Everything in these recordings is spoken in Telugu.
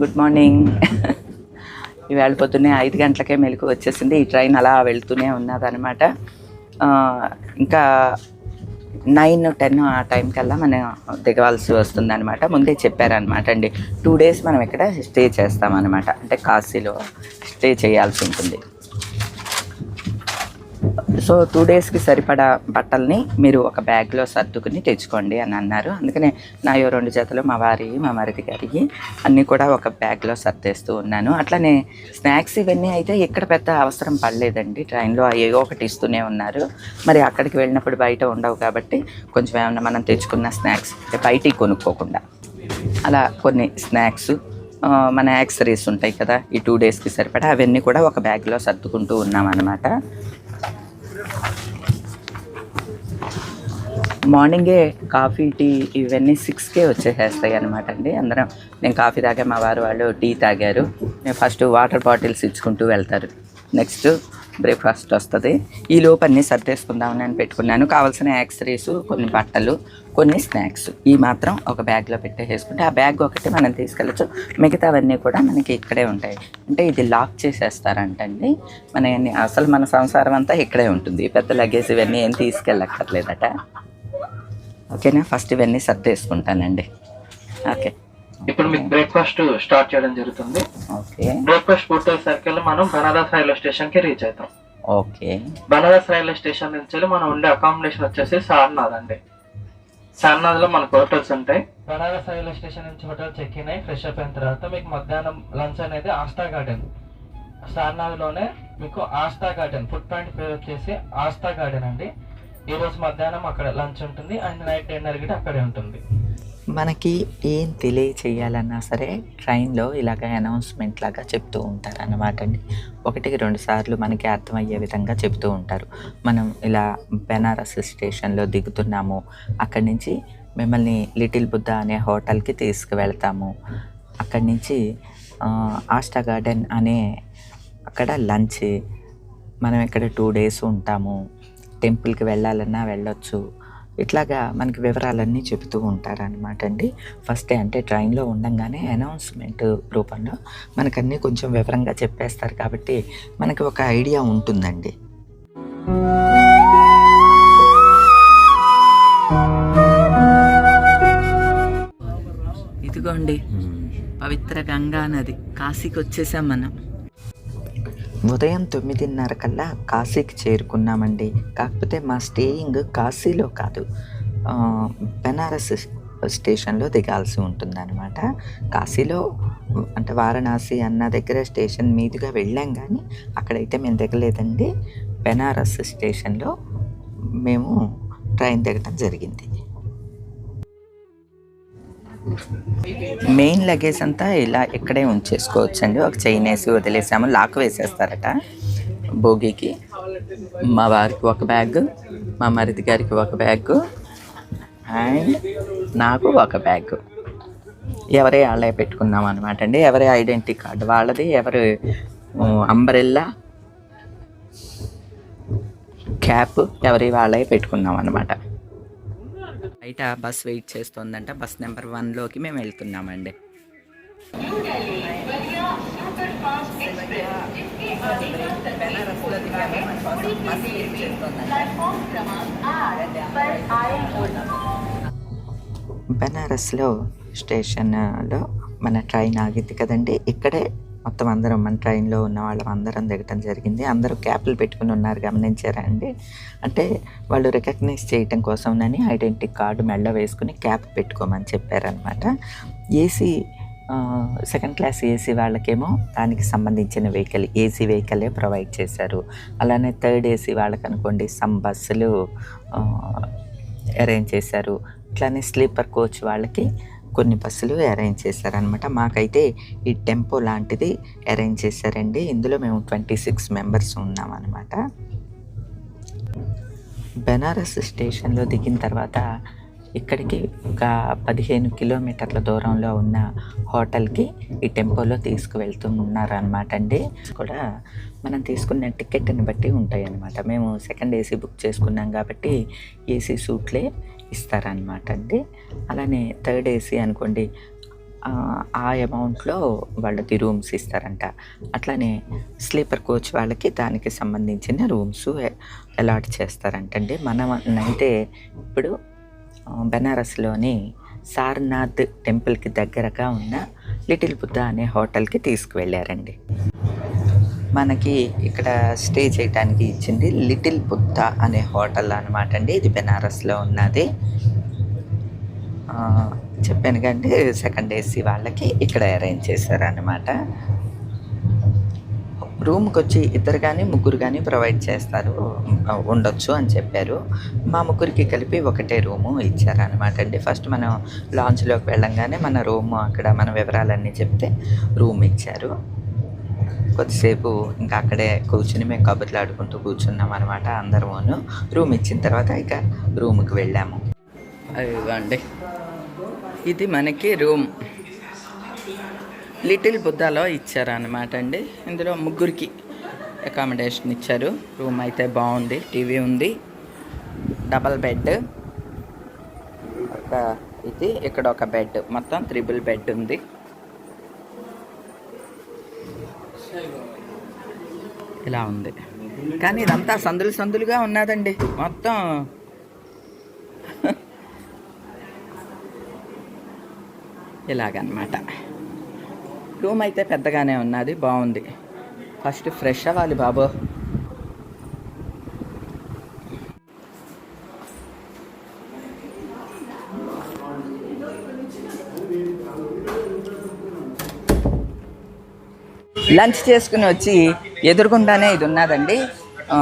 Good morning. ఇవాళ పొద్దున్నే ఐదు గంటలకే మెలకు వచ్చేసింది. ఈ ట్రైన్ అలా వెళ్తూనే ఉన్నదనమాట ఇంకా నైన్ టెన్ ఆ టైం కల్లా మనం దిగవలసి వస్తుంది అనమాట ముందే చెప్పారనమాట అండి. టూ డేస్ మనం ఇక్కడ స్టే చేస్తామన్నమాట. అంటే కాశీలో స్టే చేయాల్సి ఉంటుంది. సో టూ డేస్కి సరిపడా బట్టల్ని మీరు ఒక బ్యాగ్లో సర్దుకుని తెచ్చుకోండి అని అన్నారు. అందుకనే నా యో రెండు జతలు మా వారి మా మరిది గారికి అన్నీ కూడా ఒక బ్యాగ్లో సర్దేస్తూ ఉన్నాను. అట్లనే స్నాక్స్ ఇవన్నీ అయితే ఇక్కడ పెద్ద అవసరం పడలేదండి. ట్రైన్లో ఏవో ఒకటి ఇస్తూనే ఉన్నారు. మరి అక్కడికి వెళ్ళినప్పుడు బయట ఉండవు కాబట్టి కొంచెం ఏమన్నా మనం తెచ్చుకున్న స్నాక్స్ బయటికి కొనుక్కోకుండా. అలా కొన్ని స్నాక్స్ మన యాక్సరీస్ ఉంటాయి కదా ఈ టూ డేస్కి సరిపడా అవన్నీ కూడా ఒక బ్యాగ్లో సర్దుకుంటూ ఉన్నాం అనమాట మార్నింగే కాఫీ టీ ఇవన్నీ సిక్స్కే వచ్చేసేస్తాయి అనమాట అండి అందరం నేను కాఫీ తాగా మా వారు వాళ్ళు టీ తాగారు. నేను ఫస్ట్ వాటర్ బాటిల్స్ ఇచ్చుకుంటూ వెళ్తారు. నెక్స్ట్ బ్రేక్ఫాస్ట్ వస్తుంది. ఈ లోపు అన్నీ సర్దేసుకుందామని అని పెట్టుకున్నాను. కావాల్సిన యాక్సరీస్ కొన్ని బట్టలు కొన్ని స్నాక్స్. ఈ మాత్రం ఒక బ్యాగ్లో పెట్టేసుకుంటే ఆ బ్యాగ్ ఒకటి మనం తీసుకెళ్ళచ్చు. మిగతావన్నీ కూడా మనకి ఇక్కడే ఉంటాయి. అంటే ఇది లాక్ చేసేస్తారంటండి. మన అసలు మన సంసారం అంతా ఇక్కడే ఉంటుంది. పెద్ద లగేజ్ ఇవన్నీ ఏం తీసుకెళ్ళక్కర్లేదట. ఓకేనా? ఫస్ట్ ఇవన్నీ సర్దేసుకుంటానండి. ఓకే. ఇప్పుడు మీకు బ్రేక్ఫాస్ట్ స్టార్ట్ చేయడం జరుగుతుంది. ఓకే. బ్రేక్ఫాస్ట్ పూర్తయ్యేసరికి మనం బనారస్ రైల్వే స్టేషన్కి రీచ్ అవుతాం. ఓకే. బనారస్ రైల్వే స్టేషన్ నుంచి వెళ్ళి మనం ఉండే అకామిడేషన్ వచ్చేసి సారనాథ్ అండి. సారనాథ్లో మనకు హోటల్స్ ఉంటాయి. బనారస్ రైల్వే స్టేషన్ నుంచి హోటల్ చెక్ ఇన్ అయ్యి ఫ్రెష్ అప్ అయిన తర్వాత మీకు మధ్యాహ్నం లంచ్ అనేది ఆస్తా గార్డెన్. సారనాథ్లోనే మీకు ఆస్తా గార్డెన్ ఫుడ్ పాయింట్ పేరు వచ్చేసి ఆస్తా గార్డెన్ అండి. ఈ రోజు మధ్యాహ్నం అక్కడ లంచ్ ఉంటుంది అండ్ నైట్ డిన్నర్ గిట్ట అక్కడే ఉంటుంది. మనకి ఏం తెలియచేయాలన్నా సరే ట్రైన్లో ఇలాగ అనౌన్స్మెంట్ లాగా చెప్తూ ఉంటారు అన్నమాట అండి. ఒకటికి రెండు సార్లు మనకి అర్థమయ్యే విధంగా చెప్తూ ఉంటారు. మనం ఇలా బెనారస్ స్టేషన్లో దిగుతున్నాము అక్కడి నుంచి మిమ్మల్ని లిటిల్ బుద్ధ అనే హోటల్కి తీసుకువెళ్తాము అక్కడి నుంచి ఆస్టా గార్డెన్ అనే అక్కడ లంచ్ మనం ఇక్కడ టూ డేస్ ఉంటాము టెంపుల్కి వెళ్ళాలన్నా వెళ్ళొచ్చు ఇట్లాగా మనకి వివరాలన్నీ చెబుతూ ఉంటారనమాట అండి. ఫస్ట్ డే అంటే ట్రైన్లో ఉండంగానే అనౌన్స్మెంట్ రూపంలో మనకన్నీ కొంచెం వివరంగా చెప్పేస్తారు కాబట్టి మనకి ఒక ఐడియా ఉంటుందండి. ఇదిగోండి పవిత్ర గంగా నది. కాశీకి వచ్చేసాం మనం. ఉదయం తొమ్మిదిన్నర కల్లా కాశీకి చేరుకున్నామండి. కాకపోతే మా స్టేయింగ్ కాశీలో కాదు. బెనారస్ స్టేషన్లో దిగాల్సి ఉంటుందన్నమాట. కాశీలో అంటే వారణాసి అన్న దగ్గర స్టేషన్ మీదుగా వెళ్ళాం కానీ అక్కడైతే మేము దిగలేదండి. బెనారస్ స్టేషన్లో మేము ట్రైన్ దిగటం జరిగింది. మెయిన్ లగేజ్ అంతా ఇలా ఇక్కడే ఉంచేసుకోవచ్చండి. ఒక చైన్ వేసి వదిలేసాము. లాక్ వేసేస్తారట భోగికి. మా వారికి ఒక బ్యాగ్ మా మరిది గారికి ఒక బ్యాగ్ అండ్ నాకు ఒక బ్యాగ్. ఎవరే వాళ్ళే పెట్టుకున్నాం అనమాట అండి. ఎవరి ఐడెంటిటీ కార్డు వాళ్ళది ఎవరు అంబరెల్లా క్యాప్ ఎవరి వాళ్ళే పెట్టుకున్నాం అనమాట బయట బస్ వెయిట్ చేస్తోందంట. బస్ నెంబర్ వన్లోకి మేము వెళ్తున్నామండి. బెనారస్లో స్టేషన్లో మన ట్రైన్ ఆగింది కదండి. ఇక్కడే మొత్తం అందరం మన ట్రైన్లో ఉన్న వాళ్ళం అందరం దిగటం జరిగింది. అందరూ క్యాప్లు పెట్టుకుని ఉన్నారు గమనించారా అండి? అంటే వాళ్ళు రికగ్నైజ్ చేయటం కోసంనని ఐడెంటిటీ కార్డు మెళ్ళ వేసుకుని క్యాప్ పెట్టుకోమని చెప్పారనమాట. ఏసీ సెకండ్ క్లాస్ ఏసీ వాళ్ళకేమో దానికి సంబంధించిన వెహికల్ ఏసీ వెహికలే ప్రొవైడ్ చేశారు. అలానే థర్డ్ ఏసీ వాళ్ళకి అనుకోండి సమ్ బస్సులు అరేంజ్ చేశారు. ఇట్లానే స్లీపర్ కోచ్ వాళ్ళకి కొన్ని బస్సులు అరేంజ్ చేశారనమాట మాకైతే ఈ టెంపో లాంటిది అరేంజ్ చేశారండి. ఇందులో మేము ట్వంటీ సిక్స్ మెంబర్స్ ఉన్నామన్నమాట. బెనారస్ స్టేషన్లో దిగిన తర్వాత ఇక్కడికి ఒక పదిహేను కిలోమీటర్ల దూరంలో ఉన్న హోటల్కి ఈ టెంపోలో తీసుకువెళ్తున్నారు ఉన్నారనమాట అండి. కూడా మనం తీసుకున్న టికెట్ని బట్టి ఉంటాయి అన్నమాట మేము సెకండ్ ఏసీ బుక్ చేసుకున్నాం కాబట్టి ఏసీ సూట్లే ఇస్తారనమాట అండి. అలానే థర్డ్ ఏసీ అనుకోండి ఆ అమౌంట్లో వాళ్ళకి రూమ్స్ ఇస్తారంట. అట్లానే స్లీపర్ కోచ్ వాళ్ళకి దానికి సంబంధించిన రూమ్స్ అలాట్ చేస్తారంటండి మనం అయితే ఇప్పుడు బెనారస్లోని సారనాథ్ టెంపుల్కి దగ్గరగా ఉన్న లిటిల్ బుద్ధ అనే హోటల్కి తీసుకువెళ్ళారండి. మనకి ఇక్కడ స్టే చేయడానికి ఇచ్చింది లిటిల్ బుద్ధ అనే హోటల్ అనమాట అండి. ఇది బెనారస్లో ఉన్నది. చెప్పాను కంటే సెకండ్ ఏసీ వాళ్ళకి ఇక్కడ అరేంజ్ చేశారనమాట రూమ్కి వచ్చి ఇద్దరు కానీ ముగ్గురు కానీ ప్రొవైడ్ చేస్తారు. ఉండొచ్చు అని చెప్పారు. మా ముగ్గురికి కలిపి ఒకటే రూము ఇచ్చారనమాట అండి. ఫస్ట్ మనం లాంచ్లోకి వెళ్ళంగానే మన రూమ్ అక్కడ మన వివరాలన్నీ చెప్తే రూమ్ ఇచ్చారు. కొద్దిసేపు ఇంకా అక్కడే కూర్చుని మేము కబుర్లు ఆడుకుంటూ కూర్చున్నాం అనమాట అందరమును. రూమ్ ఇచ్చిన తర్వాత ఇక రూమ్కి వెళ్ళాము. అదిగోండి. ఇది మనకి రూమ్. లిటిల్ బుద్ధాలో ఇచ్చారనమాట అండి. ఇందులో ముగ్గురికి అకామిడేషన్ ఇచ్చారు. రూమ్ అయితే బాగుంది టీవీ ఉంది డబల్ బెడ్. ఒక ఇది ఇక్కడ ఒక బెడ్. మొత్తం త్రిబుల్ బెడ్ ఉంది. ఇలా ఉంది. కానీ ఇదంతా సందులు సందులుగా ఉన్నదండి. మొత్తం. ఇలాగనమాట. రూమ్ అయితే పెద్దగానే ఉన్నది బాగుంది. ఫస్ట్ ఫ్రెష్ అవ్వాలి బాబు. లంచ్ చేసుకుని వచ్చి ఎదురుగుండానే ఇది ఉన్నదండి. ఆ,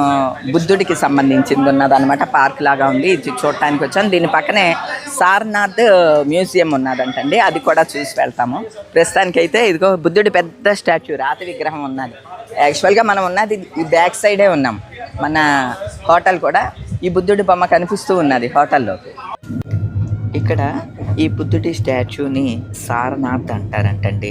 బుద్ధుడికి సంబంధించింది ఉన్నదన్నమాట పార్క్ లాగా ఉంది. ఇది చూడటానికి వచ్చాను దీని పక్కనే సార్నాథ్ మ్యూజియం ఉన్నదంటండి. అది కూడా చూసి వెళ్తాము. ప్రస్తుతానికి అయితే ఇదిగో బుద్ధుడి పెద్ద స్టాచ్యూ రాతి విగ్రహం ఉన్నది. యాక్చువల్గా మనం ఉన్నది బ్యాక్ సైడే ఉన్నాం. మన హోటల్ కూడా ఈ బుద్ధుడి బొమ్మ కనిపిస్తూ ఉన్నది హోటల్లో ఇక్కడ ఈ బుద్ధుడి స్టాచ్యూని సారనాథ్ అంటారంటండి.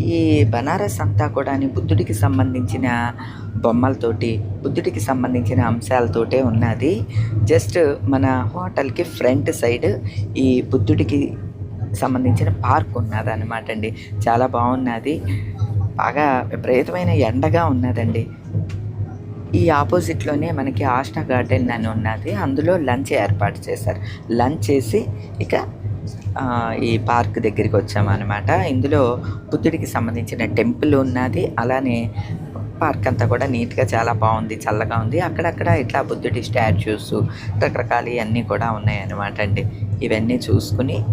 ఈ బనారస్ అంతా కూడా బుద్ధుడికి సంబంధించిన బొమ్మలతోటి బుద్ధుడికి సంబంధించిన అంశాలతోటే ఉన్నది. జస్ట్ మన హోటల్కి ఫ్రంట్ సైడ్ ఈ బుద్ధుడికి సంబంధించిన పార్క్ ఉన్నది అనమాట అండి. చాలా బాగున్నది. బాగా విపరీతమైన ఎండగా ఉన్నదండి. ఈ ఆపోజిట్లోనే మనకి ఆష్నా గార్డెన్ అని ఉన్నది. అందులో లంచ్ ఏర్పాటు చేశారు. లంచ్ చేసి ఇక ఈ పార్క్ దగ్గరికి వచ్చామన్నమాట. ఇందులో బుద్ధుడికి సంబంధించిన టెంపుల్ ఉన్నది. అలానే పార్క్ అంతా కూడా నీట్గా చాలా బాగుంది చల్లగా ఉంది. అక్కడక్కడ ఇట్లా బుద్ధుడి స్టాచ్యూస్ రకరకాల ఇవన్నీ కూడా ఉన్నాయన్నమాట అండి. ఇవన్నీ చూసుకుని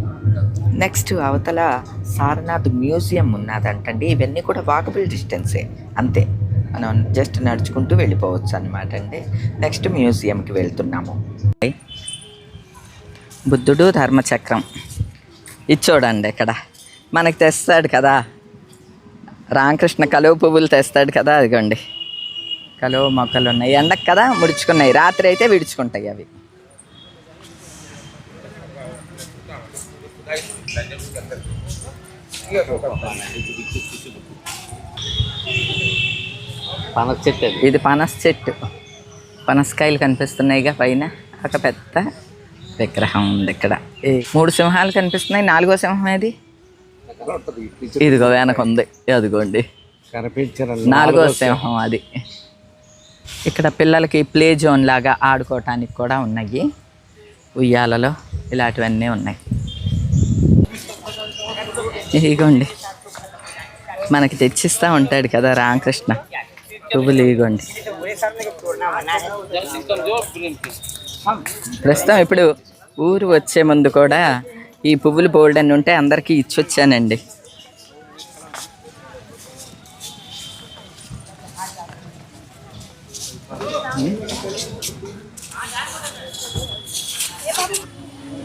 నెక్స్ట్ అవతల సారనాథ్ మ్యూజియం ఉన్నదంటండి. ఇవన్నీ కూడా వాకబుల్ డిస్టెన్సే అంతే. మనం జస్ట్ నడుచుకుంటూ వెళ్ళిపోవచ్చు అనమాట అండి. నెక్స్ట్ మ్యూజియంకి వెళ్తున్నాము. బుద్ధుడు ధర్మచక్రం. ఇది చూడండి ఇక్కడ. మనకి తెస్తాడు కదా. రామకృష్ణ కలువ పువ్వులు తెస్తాడు కదా అదిగోండి. కలువ మొక్కలు ఉన్నాయి. ఎండకు కదా ముడుచుకున్నాయి. రాత్రి అయితే విడుచుకుంటాయి అవి. పనస చెట్టు ఇది పనస చెట్టు. పనసకాయలు కనిపిస్తున్నాయిగా పైన. ఒక పెద్ద విగ్రహం ఉంది ఇక్కడ. ఈ మూడు సింహాలు కనిపిస్తున్నాయి. నాలుగో సింహం ఏది? ఇదిగో వెనక ఉంది. అదిగోండి. నాలుగో సింహం అది. ఇక్కడ పిల్లలకి ప్లే జోన్ లాగా ఆడుకోవటానికి కూడా ఉన్నాయి. ఉయ్యాలలో ఇలాంటివన్నీ ఉన్నాయి. ఇదిగోండి. మనకి తెచ్చిస్తూ ఉంటాడు కదా రామకృష్ణ. పువ్వులు ఇదిగోండి. ప్రస్తుతం ఇప్పుడు ఊరు వచ్చే ముందు కూడా ఈ పువ్వులు బోల్డ్ అని ఉంటే అందరికీ ఇచ్చొచ్చానండి.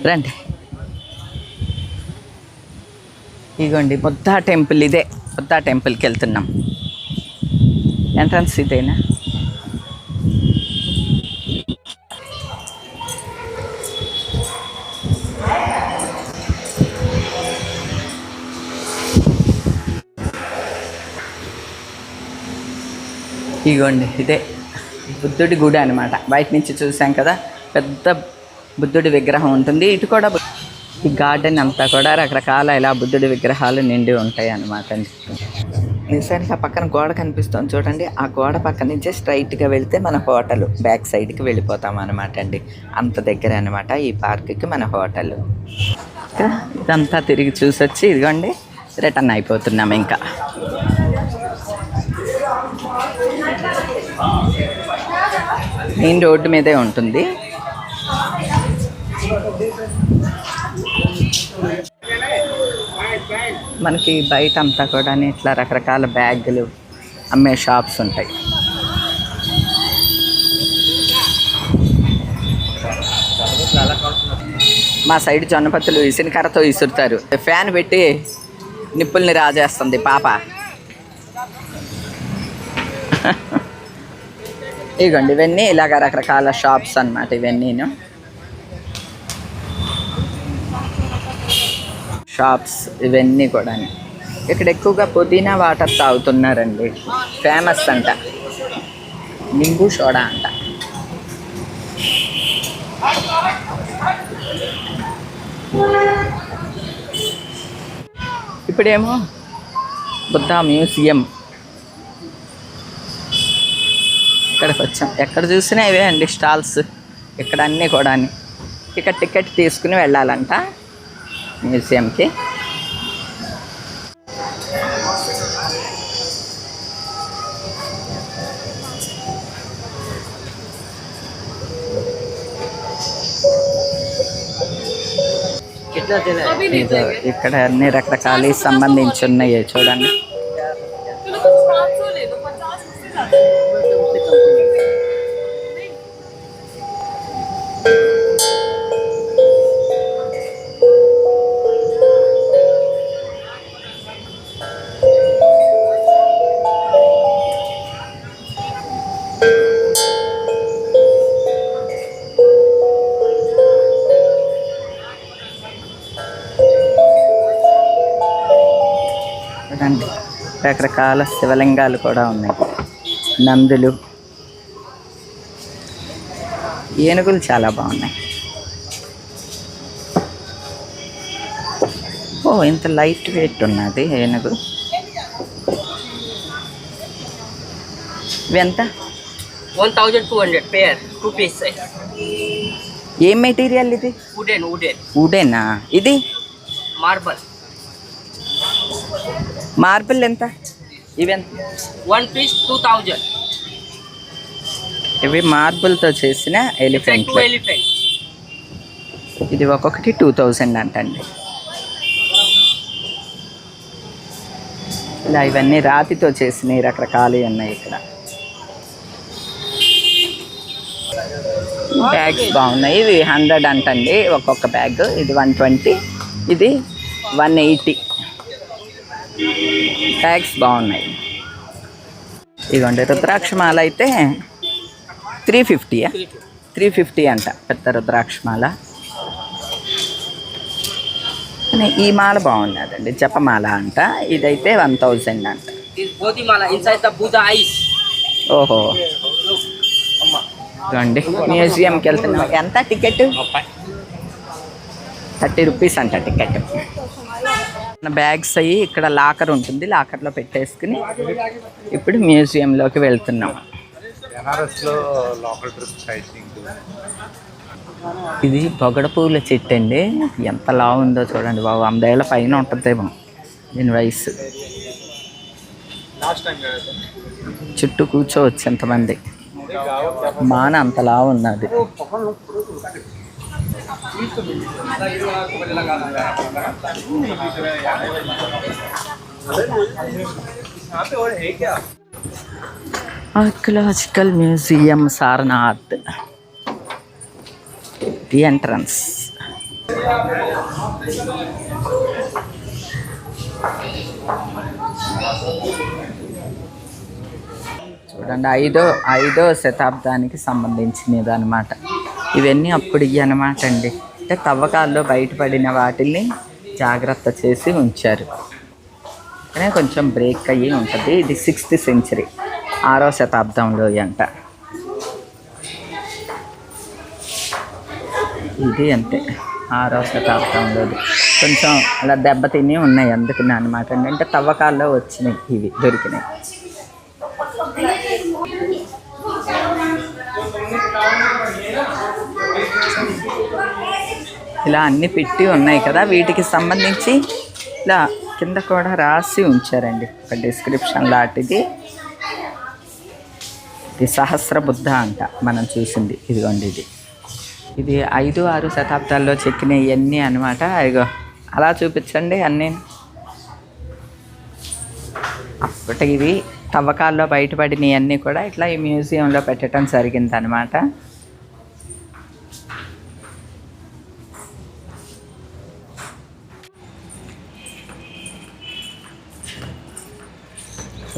రండి. ఇగోండి బుద్ధా టెంపుల్ ఇదే. బుద్ధా టెంపుల్కి వెళ్తున్నాం. ఎంట్రన్స్ ఇదేనా? ఇగోండి ఇదే బుద్ధుడి గుడి అనమాట బయట నుంచి చూసాం కదా పెద్ద బుద్ధుడి విగ్రహం ఉంటుంది. ఇటు కూడా ఈ గార్డెన్ అంతా కూడా రకరకాల ఇలా బుద్ధుడి విగ్రహాలు నిండి ఉంటాయి అన్నమాట అండి. నిజానికి ఆ పక్కన గోడ కనిపిస్తుంది చూడండి. ఆ గోడ పక్క నుంచే స్ట్రైట్గా వెళ్తే మన హోటల్ బ్యాక్ సైడ్కి వెళ్ళిపోతాం అనమాట అండి. అంత దగ్గర అనమాట ఈ పార్క్కి మన హోటల్. ఇంకా ఇదంతా తిరిగి చూసొచ్చి ఇదిగోండి రిటర్న్ అయిపోతున్నాం ఇంకా. మెయిన్ రోడ్డు మీదే ఉంటుంది. మనకి బయట అంతా కూడా ఇట్లా రకరకాల బ్యాగులు అమ్మే షాప్స్ ఉంటాయి. మా సైడ్ జొన్నపత్తులు ఇసినకర్రతో ఇసురుతారు. ఫ్యాన్ పెట్టి నిప్పుల్ని రాజేస్తుంది పాప. ఇగోండి ఇవన్నీ ఇలాగ రకరకాల షాప్స్ అన్నమాట ఇవన్నీను. షాప్స్ ఇవన్నీ కూడా ఇక్కడ ఎక్కువగా పుదీనా వాటర్ తాగుతున్నారండి. ఫేమస్ అంట. నింబు సోడా అంట. ఇప్పుడేమో బుద్ధ మ్యూజియం. ఇక్కడికి వచ్చాం? ఎక్కడ చూసినా ఇవే అండి స్టాల్స్. ఇక్కడ అన్నీ కూడా ఇక్కడ టికెట్ తీసుకుని వెళ్ళాలంట మ్యూజియంకి. ఇక్కడ అన్ని రకరకాల సంబంధించి ఉన్నాయి చూడండి. చూడండి రకరకాల శివలింగాలు కూడా ఉన్నాయి నందులు ఏనుగులు చాలా బాగున్నాయి ఓ ఇంత లైట్ వెయిట్ ఉన్నది ఏనుగు ఎంత 1200 pair, two piece. eh? ఏం మెటీరియల్ ఇది Wooden, wooden. వుడేనా ఇది Marble. మార్బుల్ ఎంత? ఇవి ఎంత One piece, 2000. ఇవి మార్బుల్తో చేసిన ఎలిఫెంట్. Elephant. ఇది ఒక్కొక్కటి టూ థౌజండ్ అంటండి. ఇలా ఇవన్నీ రాతితో చేసినవి రకరకాలు ఉన్నాయి ఇక్కడ. బ్యాగ్స్ బాగున్నాయి. ఇవి హండ్రెడ్ అంటండి ఒక్కొక్క బ్యాగ్ ఇది వన్ ట్వంటీ. ఇది వన్ ఎయిటీ. బ్యాగ్స్ బాగున్నాయి. ఇదిగోండి రుద్రాక్షమాల అయితే త్రీ ఫిఫ్టీయా త్రీ ఫిఫ్టీ అంట పెద్ద రుద్రాక్షమాల. ఈ మాల బాగున్నదండి జపమాల అంట ఇదైతే వన్ థౌజండ్ అంట. ఓహో. ఇదిగోండి మ్యూజియంకి వెళ్తున్నాం. ఎంత టికెట్? థర్టీ రూపీస్ అంట టికెట్. మన బ్యాగ్స్ అయ్యి ఇక్కడ లాకర్ ఉంటుంది. లాకర్లో పెట్టేసుకుని ఇప్పుడు మ్యూజియంలోకి వెళ్తున్నాం. ఇది పొగడ పూల చెట్టు అండి. ఎంత లా ఉందో చూడండి బాబు. వందేళ్ళ పైన ఉంటుందేమో దీని వయసు చుట్టూ కూర్చోవచ్చు ఎంతమంది. మాన అంతలా ఉన్నది archaeological museum Sarnath. The entrance చూడండి ఐదో ఐదో శతాబ్దానికి సంబంధించినది అనమాట ఇవన్నీ అప్పుడు ఇవి అనమాట అండి. అంటే తవ్వకాల్లో బయటపడిన వాటిని జాగ్రత్త చేసి ఉంచారు. కానీ కొంచెం బ్రేక్ అయ్యి ఉంటుంది. ఇది సిక్స్త్ సెంచరీ ఆరో శతాబ్దంలో అంట. ఇది అంతే ఆరో శతాబ్దంలో. కొంచెం అలా దెబ్బతిని ఉన్నాయి అందుకని అనమాట అంటే తవ్వకాల్లో వచ్చినాయి ఇవి దొరికినాయి ఇలా అన్ని పెట్టి ఉన్నాయి కదా వీటికి సంబంధించి ఇలా కింద కూడా రాసి ఉంచారండి ఒక డిస్క్రిప్షన్ లాంటిది. ఇది సహస్ర బుద్ధ అంట మనం చూసింది. ఇదిగోండి ఇది. ఇది ఐదు ఆరు శతాబ్దాల్లో చెక్కిన ఇవన్నీ అనమాట ఇగో అలా చూపించండి అన్నీ. అప్పటి ఇవి తవ్వకాల్లో బయటపడినవన్నీ కూడా ఇట్లా ఈ మ్యూజియంలో పెట్టడం జరిగింది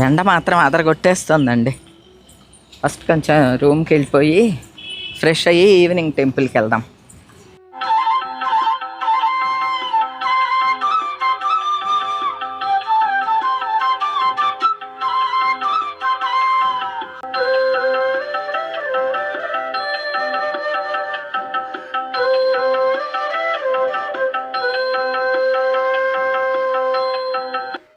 ఎండ మాత్రం అదరగొట్టేస్తుందండి. ఫస్ట్ కొంచెం రూమ్కి వెళ్ళిపోయి ఫ్రెష్ అయ్యి ఈవినింగ్ టెంపుల్కి వెళ్దాం.